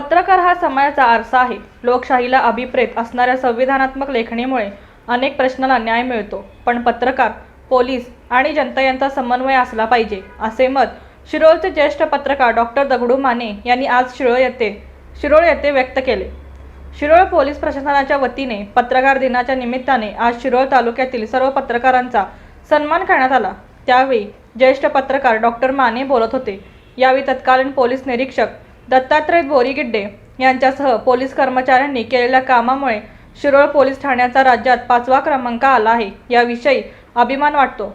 पत्रकार हा समाजाचा आरसा आहे. लोकशाहीला अभिप्रेत असणाऱ्या संविधानात्मक लेखणीमुळे अनेक प्रश्नाला न्याय मिळतो. पण पत्रकार पोलीस आणि जनता यांचा समन्वय असला पाहिजे असे मत शिरोळचे ज्येष्ठ पत्रकार डॉक्टर दगडू माने यांनी आज शिरोळ येथे शिरोळ येथे व्यक्त केले. शिरोळ पोलीस प्रशासनाच्या वतीने पत्रकार दिनाच्या निमित्ताने आज शिरोळ तालुक्यातील सर्व पत्रकारांचा सन्मान करण्यात आला. त्यावेळी ज्येष्ठ पत्रकार डॉक्टर माने बोलत होते. यावेळी तत्कालीन पोलीस निरीक्षक दत्तात्रय बोरीगिड्डे यांच्यासह पोलीस कर्मचाऱ्यांनी केलेल्या कामामुळे शिरोळ पोलीस ठाण्याचा राज्यात पाचवा क्रमांक आला आहे. याविषयी अभिमान वाटतो.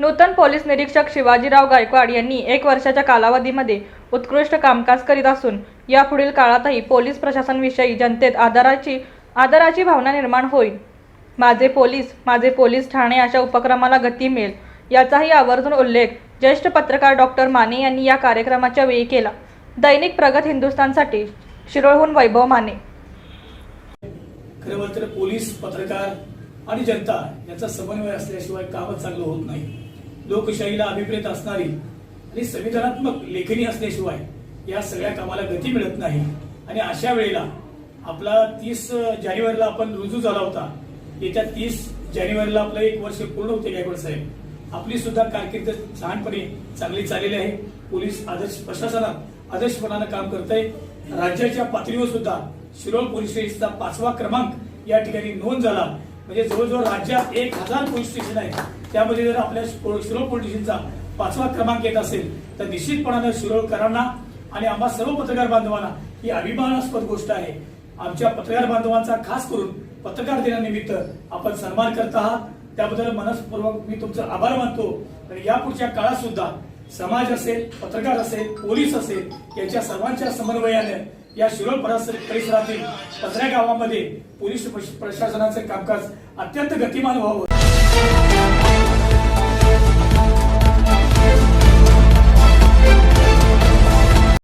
नूतन पोलीस निरीक्षक शिवाजीराव गायकवाड यांनी एक वर्षाच्या कालावधीमध्ये उत्कृष्ट कामकाज करीत असून यापुढील काळातही पोलीस प्रशासनविषयी जनतेत आदराची आदराची भावना निर्माण होईल. माझे पोलीस माझे पोलीस ठाणे अशा उपक्रमाला गती मिळेल याचाही आवर्जून उल्लेख ज्येष्ठ पत्रकार डॉक्टर माने यांनी या कार्यक्रमाच्या वेळी केला. दैनिक प्रगत हिंदुस्थानसाठी शिरोळहून वैभव माने. खरं म्हणलं तर पोलीस पत्रकार आणि जनता याचा समन्वय असल्याशिवाय कामच चांगलं होत नाही. लोकशाहीला अभिप्रेत असणारी आणि संविधानात्मक लेखणी असल्याशिवाय या सगळ्या कामाला गती मिळत नाही. आणि अशा वेळेला आपला तीस जानेवारीला आपण रुजू झाला होता. येत्या तीस जानेवारीला आपलं एक वर्ष पूर्ण होते गायकवाड साहेब. आपली सुद्धा कारकीर्द छानपणे चांगली चाललेली आहे. पोलीस आदर्श प्रशासनात आदर्शपणानं काम करत आहे राज्याच्या पातळीवर सुद्धा शिरोळ पोलीस स्टेशनचा पाचवा क्रमांक या ठिकाणी नोंद झाला. म्हणजे जवळजवळ राज्यात एक हजार पोलीस स्टेशन आहे. त्यामध्ये जर आपल्या शिरोळ पोलीस स्टेशनचा पाचवा क्रमांक येत असेल तर निश्चितपणानं शिरोळकरांना आणि आम्हा सर्व पत्रकार बांधवांना ही अभिमानास्पद गोष्ट आहे. आमच्या पत्रकार बांधवांचा खास करून पत्रकार दिनानिमित्त आपण सन्मान करत आहात. त्याबद्दल मनस्पूर्वक मी तुमचा आभार मानतो. आणि यापुढच्या काळात सुद्धा समाज असेल पत्रकार असेल पोलीस असेल यांच्या सर्वांच्या समन्वयाने या शिरोळ परिसरातील पत्र्या गावामध्ये पोलीस प्रशासनाचे कामकाज अत्यंत गतिमान व्हावं.